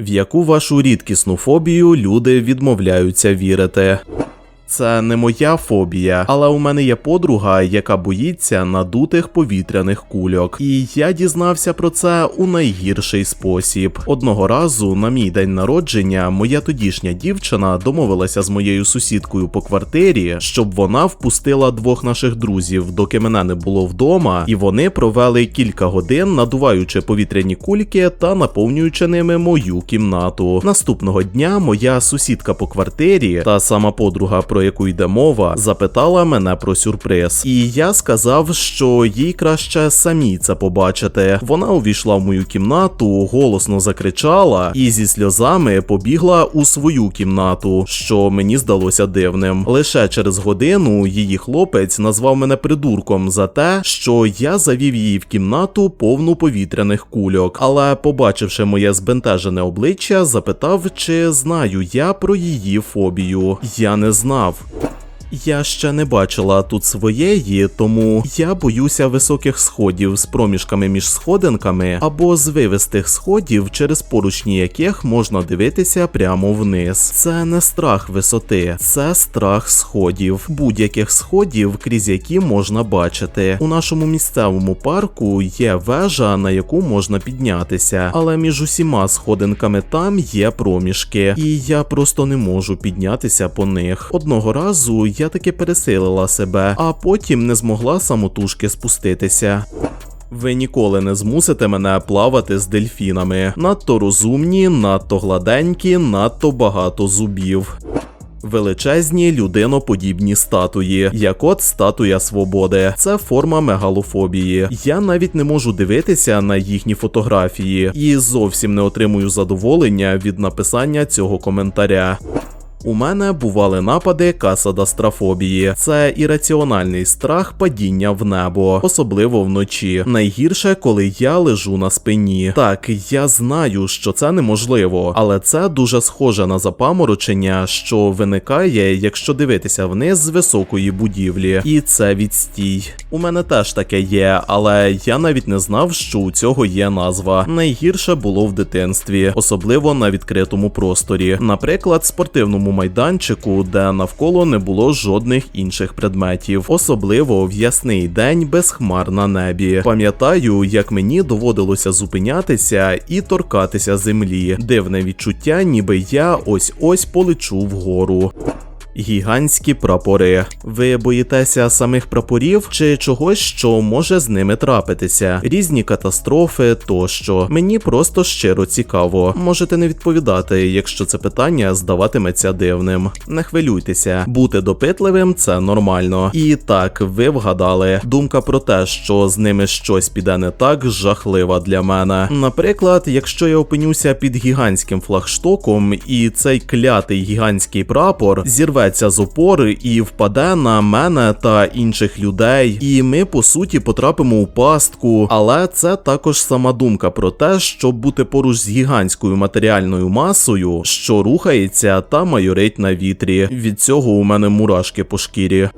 В яку вашу рідкісну фобію люди відмовляються вірити? Це не моя фобія, але у мене є подруга, яка боїться надутих повітряних кульок. І я дізнався про це у найгірший спосіб. Одного разу на мій день народження моя тодішня дівчина домовилася з моєю сусідкою по квартирі, щоб вона впустила двох наших друзів, доки мене не було вдома, і вони провели кілька годин, надуваючи повітряні кульки та наповнюючи ними мою кімнату. Наступного дня моя сусідка по квартирі, та сама подруга, про яку йде мова, запитала мене про сюрприз. І я сказав, що їй краще самі це побачити. Вона увійшла в мою кімнату, голосно закричала і зі сльозами побігла у свою кімнату, що мені здалося дивним. Лише через годину її хлопець назвав мене придурком за те, що я завів її в кімнату повну повітряних кульок. Але, побачивши моє збентежене обличчя, запитав, чи знаю я про її фобію. Я не знав. love. Я ще не бачила тут своєї, тому я боюся високих сходів з проміжками між сходинками або з вивистих сходів, через поручні яких можна дивитися прямо вниз. Це не страх висоти, це страх сходів, будь-яких сходів, крізь які можна бачити. У нашому місцевому парку є вежа, на яку можна піднятися, але між усіма сходинками там є проміжки, і я просто не можу піднятися по них. Одного разу я таки пересилила себе, а потім не змогла самотужки спуститися. Ви ніколи не змусите мене плавати з дельфінами. Надто розумні, надто гладенькі, надто багато зубів. Величезні людиноподібні статуї, як от статуя свободи. Це форма мегалофобії. Я навіть не можу дивитися на їхні фотографії і зовсім не отримую задоволення від написання цього коментаря. У мене бували напади касадастрофобії. Це ірраціональний страх падіння в небо, особливо вночі. Найгірше, коли я лежу на спині. Так, я знаю, що це неможливо, але це дуже схоже на запаморочення, що виникає, якщо дивитися вниз з високої будівлі. І це відстій. У мене теж таке є, але я навіть не знав, що у цього є назва. Найгірше було в дитинстві, особливо на відкритому просторі, наприклад, спортивному майданчику, де навколо не було жодних інших предметів, особливо в ясний день без хмар на небі. Пам'ятаю, як мені доводилося зупинятися і торкатися землі. Дивне відчуття, ніби я ось ось полечу вгору. Гігантські прапори. Ви боїтеся самих прапорів чи чогось, що може з ними трапитися? Різні катастрофи тощо. Мені просто щиро цікаво. Можете не відповідати, якщо це питання здаватиметься дивним. Не хвилюйтеся, бути допитливим це нормально. І так, ви вгадали. Думка про те, що з ними щось піде не так, жахлива для мене. Наприклад, якщо я опинюся під гігантським флагштоком, і цей клятий гігантський прапор зірветься з опори і впаде на мене та інших людей, і ми по суті потрапимо у пастку. Але це також сама думка про те, щоб бути поруч з гігантською матеріальною масою, що рухається та майорить на вітрі. Від цього у мене мурашки по шкірі.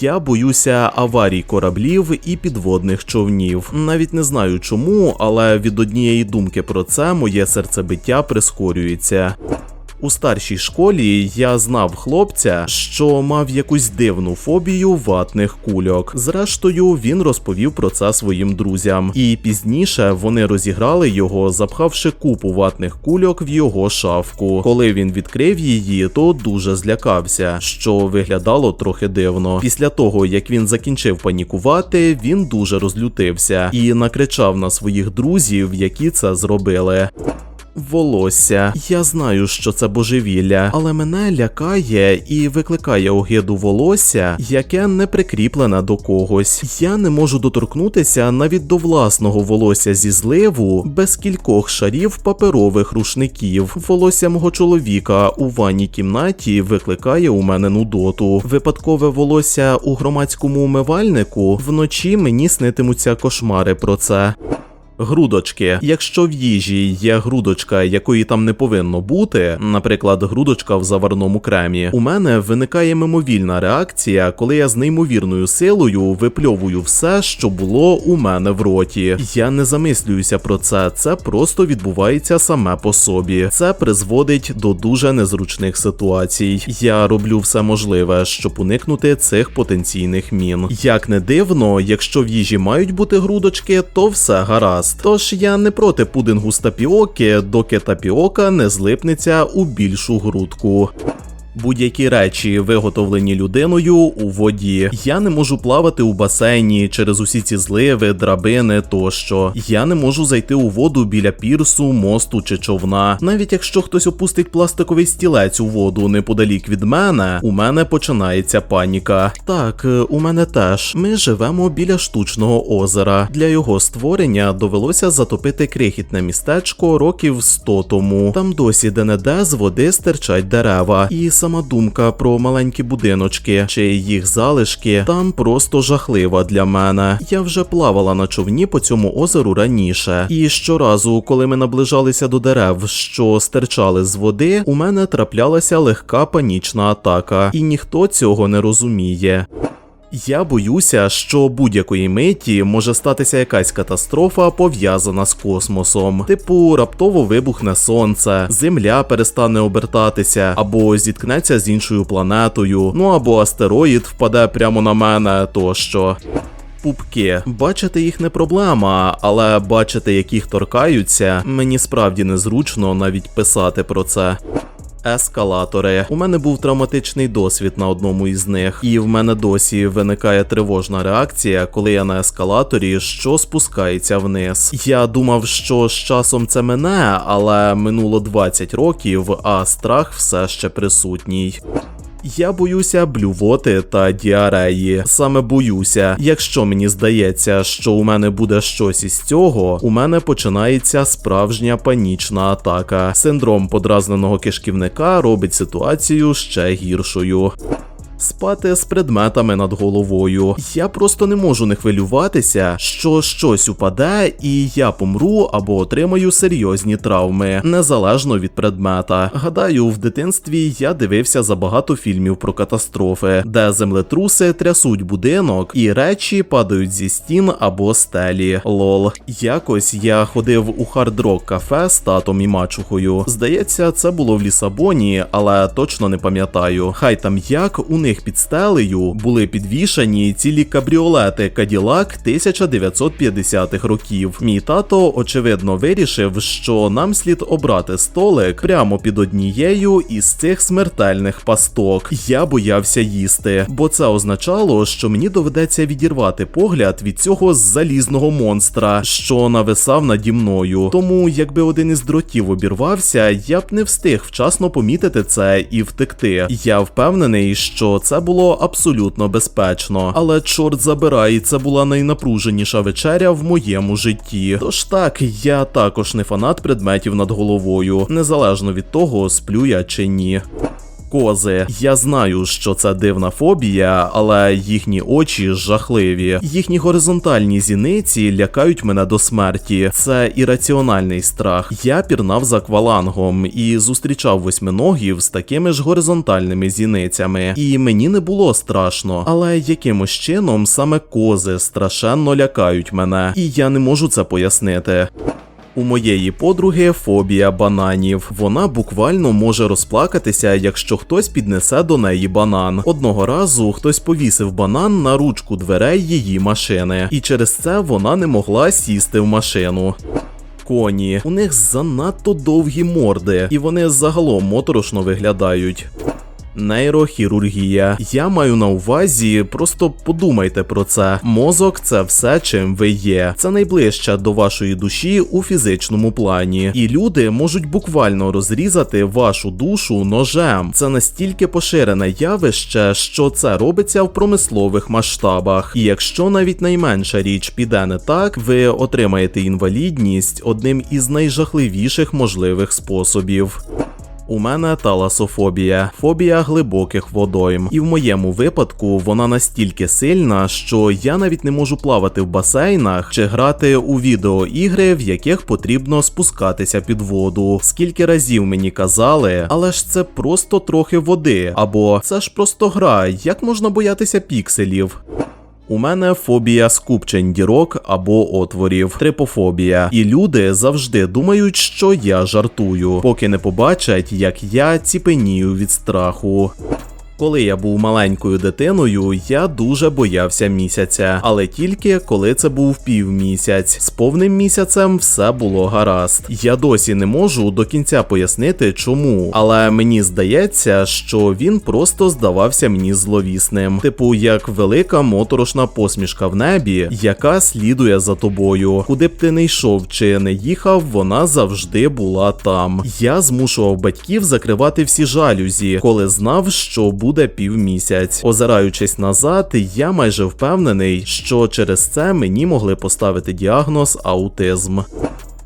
Я боюся аварій кораблів і підводних човнів. Навіть не знаю чому, але від однієї думки про це моє серцебиття прискорюється. У старшій школі я знав хлопця, що мав якусь дивну фобію ватних кульок. Зрештою, він розповів про це своїм друзям, і пізніше вони розіграли його, запхавши купу ватних кульок в його шафку. Коли він відкрив її, то дуже злякався, що виглядало трохи дивно. Після того, як він закінчив панікувати, він дуже розлютився і накричав на своїх друзів, які це зробили. Волосся. Я знаю, що це божевілля, але мене лякає і викликає огиду волосся, яке не прикріплене до когось. Я не можу доторкнутися навіть до власного волосся зі зливу без кількох шарів паперових рушників. Волосся мого чоловіка у ванній кімнаті викликає у мене нудоту. Випадкове волосся у громадському умивальнику вночі мені снитимуться кошмари про це. Грудочки. Якщо в їжі є грудочка, якої там не повинно бути, наприклад, грудочка в заварному кремі, у мене виникає мимовільна реакція, коли я з неймовірною силою випльовую все, що було у мене в роті. Я не замислююся про це, це просто відбувається саме по собі. Це призводить до дуже незручних ситуацій. Я роблю все можливе, щоб уникнути цих потенційних мін. Як не дивно, якщо в їжі мають бути грудочки, то все гаразд. Тож я не проти пудингу з тапіоки, доки тапіока не злипнеться у більшу грудку. Будь-які речі, виготовлені людиною у воді. Я не можу плавати у басейні через усі ці зливи, драбини тощо. Я не можу зайти у воду біля пірсу, мосту чи човна. Навіть якщо хтось опустить пластиковий стілець у воду неподалік від мене, у мене починається паніка. Так, е, у мене теж. Ми живемо біля штучного озера. Для його створення довелося затопити крихітне містечко років 100 тому. Там досі де-не-де з води стирчать дерева. І сама думка про маленькі будиночки чи їх залишки там просто жахлива для мене. Я вже плавала на човні по цьому озеру раніше, і щоразу, коли ми наближалися до дерев, що стирчали з води, у мене траплялася легка панічна атака, і ніхто цього не розуміє. Я боюся, що будь-якої миті може статися якась катастрофа пов'язана з космосом. Типу, раптово вибухне сонце, земля перестане обертатися, або зіткнеться з іншою планетою, ну або астероїд впаде прямо на мене тощо. Пупки, бачити їх не проблема, але бачити, яких торкаються, мені справді незручно навіть писати про це. Ескалатори. У мене був травматичний досвід на одному із них, і в мене досі виникає тривожна реакція, коли я на ескалаторі, що спускається вниз. Я думав, що з часом це мене, але минуло 20 років, а страх все ще присутній. Я боюся блювоти та діареї. Саме боюся. Якщо мені здається, що у мене буде щось із цього, у мене починається справжня панічна атака. Синдром подразненого кишківника робить ситуацію ще гіршою. Спати з предметами над головою. Я просто не можу не хвилюватися, що щось упаде, і я помру або отримаю серйозні травми, незалежно від предмета. Гадаю, в дитинстві я дивився забагато фільмів про катастрофи, де землетруси трясуть будинок і речі падають зі стін або стелі. Лол. Якось я ходив у хард-рок кафе з татом і мачухою. Здається, це було в Лісабоні, але точно не пам'ятаю. Хай там як у них під стелею були підвішані цілі кабріолети Каділак 1950-х років. Мій тато, очевидно, вирішив, що нам слід обрати столик прямо під однією із цих смертельних пасток. Я боявся їсти, бо це означало, що мені доведеться відірвати погляд від цього залізного монстра, що нависав наді мною. Тому, якби один із дротів обірвався, я б не встиг вчасно помітити це і втекти. Я впевнений, що це було абсолютно безпечно. Але чорт забирай, це була найнапруженіша вечеря в моєму житті. Тож так, я також не фанат предметів над головою, незалежно від того, сплю я чи ні. Кози. Я знаю, що це дивна фобія, але їхні очі жахливі. Їхні горизонтальні зіниці лякають мене до смерті. Це ірраціональний страх. Я пірнав за квалангом і зустрічав восьминогів з такими ж горизонтальними зіницями. І мені не було страшно, але якимось чином саме кози страшенно лякають мене, і я не можу це пояснити. У моєї подруги фобія бананів. Вона буквально може розплакатися, якщо хтось піднесе до неї банан. Одного разу хтось повісив банан на ручку дверей її машини, і через це вона не могла сісти в машину. Коні, у них занадто довгі морди, і вони загалом моторошно виглядають. Нейрохірургія. Я маю на увазі, просто подумайте про це. Мозок це все, чим ви є. Це найближче до вашої душі у фізичному плані. І люди можуть буквально розрізати вашу душу ножем. Це настільки поширене явище, що це робиться в промислових масштабах. І якщо навіть найменша річ піде не так, ви отримаєте інвалідність одним із найжахливіших можливих способів. У мене таласофобія, фобія глибоких водойм. І в моєму випадку вона настільки сильна, що я навіть не можу плавати в басейнах чи грати у відеоігри, в яких потрібно спускатися під воду. Скільки разів мені казали, але ж це просто трохи води, або це ж просто гра, як можна боятися пікселів. У мене фобія скупчень дірок або отворів, трипофобія. І люди завжди думають, що я жартую, поки не побачать, як я ціпенію від страху. Коли я був маленькою дитиною, я дуже боявся місяця, але тільки коли це був півмісяць. З повним місяцем все було гаразд. Я досі не можу до кінця пояснити, чому, але мені здається, що він просто здавався мені зловісним, типу як велика моторошна посмішка в небі, яка слідує за тобою. Куди б ти не йшов чи не їхав, вона завжди була там. Я змушував батьків закривати всі жалюзі, коли знав, що буде півмісяць. Озираючись назад, я майже впевнений, що через це мені могли поставити діагноз аутизм.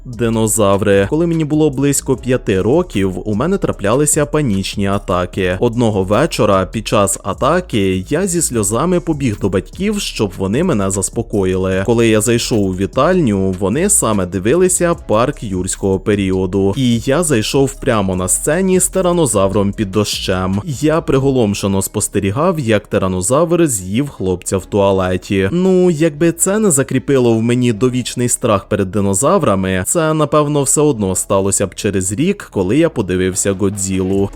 Динозаври. Коли мені було близько п'яти років, у мене траплялися панічні атаки. Одного вечора під час атаки я зі сльозами побіг до батьків, щоб вони мене заспокоїли. Коли я зайшов у вітальню, вони саме дивилися парк юрського періоду, і я зайшов прямо на сцені з тиранозавром під дощем. Я приголомшено спостерігав, як тиранозавр з'їв хлопця в туалеті. Ну, якби це не закріпило в мені довічний страх перед динозаврами, це напевно все одно сталося б через рік, коли я подивився Годзілу.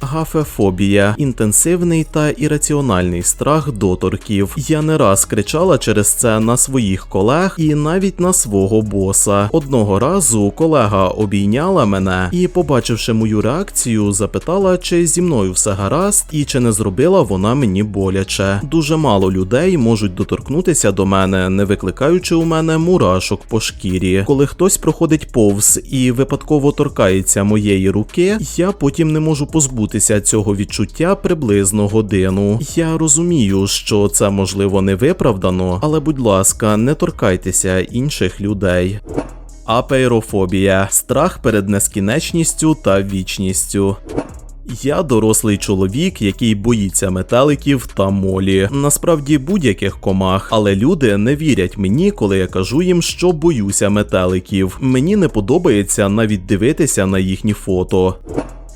Гафефобія інтенсивний та ірраціональний страх доторків. Я не раз кричала через це на своїх колег і навіть на свого боса. Одного разу колега обійняла мене і, побачивши мою реакцію, запитала, чи зі мною все гаразд і чи не зробила вона мені боляче. Дуже мало людей можуть доторкнутися до мене, не викликаючи у мене мурашок по шкірі. Коли хтось проходить повз і випадково торкається моєї руки, я потім не можу позбутися цього відчуття приблизно годину. Я розумію, що це можливо не виправдано, але будь ласка, не торкайтеся інших людей. Апейрофобія страх перед нескінченністю та вічністю. Я дорослий чоловік, який боїться метеликів та молі. Насправді будь-яких комах, але люди не вірять мені, коли я кажу їм, що боюся метеликів. Мені не подобається навіть дивитися на їхні фото.